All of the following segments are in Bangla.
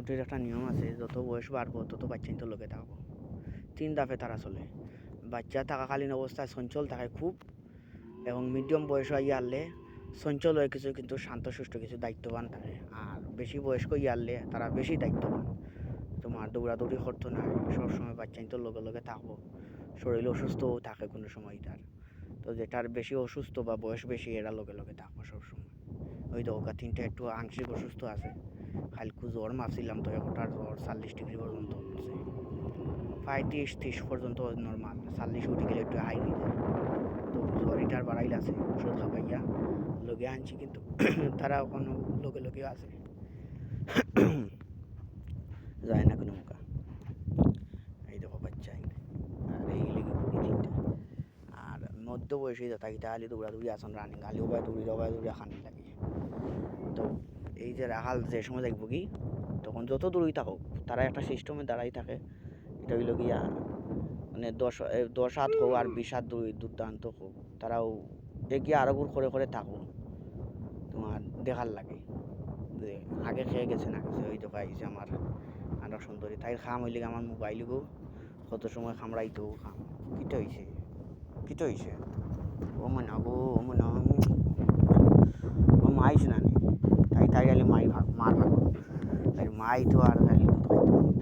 উটের একটা নিয়ম আছে, যত বয়স বাড়বো, তত বাচ্চা তো লোকে থাকব। তিন ধাপে তারা চলে বাচ্চা থাকাকালীন অবস্থায় চঞ্চল থাকে খুব, এবং মিডিয়াম বয়স হয়ে আনলে চঞ্চল হয়ে কিছু কিন্তু শান্ত শান্তশিষ্ট, কিছু দায়িত্ববান থাকে। আর বেশি বয়স্ক ইয়ারলে তারা বেশি দায়িত্ববান। তোমার দৌড়াদৌড়ি করতো না, সবসময় বাচ্চা তো লগে লগে থাকব। শরীর অসুস্থও থাকে কোনো সময় তার তো যেটার বেশি অসুস্থ বা বয়স বেশি, এরা লগে লগে থাকব সবসময়। ওই দৌকা তিনটা একটু আংশিক অসুস্থ আছে। কালকু জ্বর মাপছিলাম তো এখনটার জ্বর, চাল্লিশ ডিগ্রি পর্যন্ত উঠছে পঁয়ত্রিশ ত্রিশ পর্যন্ত নর্মাল চাল্লিশ উঠে গেলে একটু হাই হয়ে যায়। তো জ্বর এটার বাড়াইল আছে ওষুধ খাবাইয়া লগে আনছি কিন্তু তারা কোনো লগে লগে আছে। যায় না কোনো মুখা এই দেখো বাচ্চা এখানে। আর এই লেগে কুড়ি তিনটা। আর মধ্য বয়সী যথা গীতা আলি দৌড়াদৌড়ি আসন রানিং আলি ওবাই দৌড়ি ওবাই দৌড়ি খানি লাগে। তো এই যে রাখাল যে সময় দেখব কি, তখন যত দূরই থাকুক তারা একটা সিস্টেমে দাঁড়াই থাকে। এটা হইল গিয়া মানে দশ দশ হাত হোক আর বিশ হাত দূর দুর্দান্ত হোক, তারাও এগিয়ে আরও গুড় করে করে থাকব তোমার দেখার লাগে। যে আগে খেয়ে গেছে না গেছে, ওই দেখো আইছে আমার আরও সুন্দরী। তাই খাম হইলে আমার মোবাইল গো, কত সময় খামড়াইতো, খাম। কিটা হইছে? কিটা হইছে? ও মনে গো ও মনে ও মাইছ না নি তাই তাই গেলে মাই ভাগ মার ভাগ তাই মাই তো আর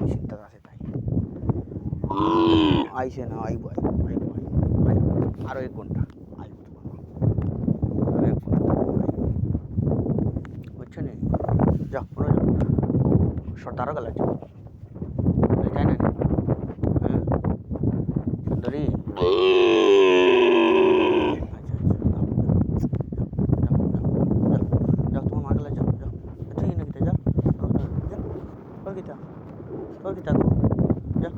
চিন্তা আছে তাই। আইছে না আইব আইব আইব আইব আইব। আরও এক ঘণ্টা। আইব আরও এক ঘণ্টা। বুঝছ নি? যা পুরো যাও সর্দারও গেল তাই না হ্যাঁ সুন্দরী আচ্ছা আচ্ছা যাও তোমার মা গেলে যাও যাও গীতা যাও যাও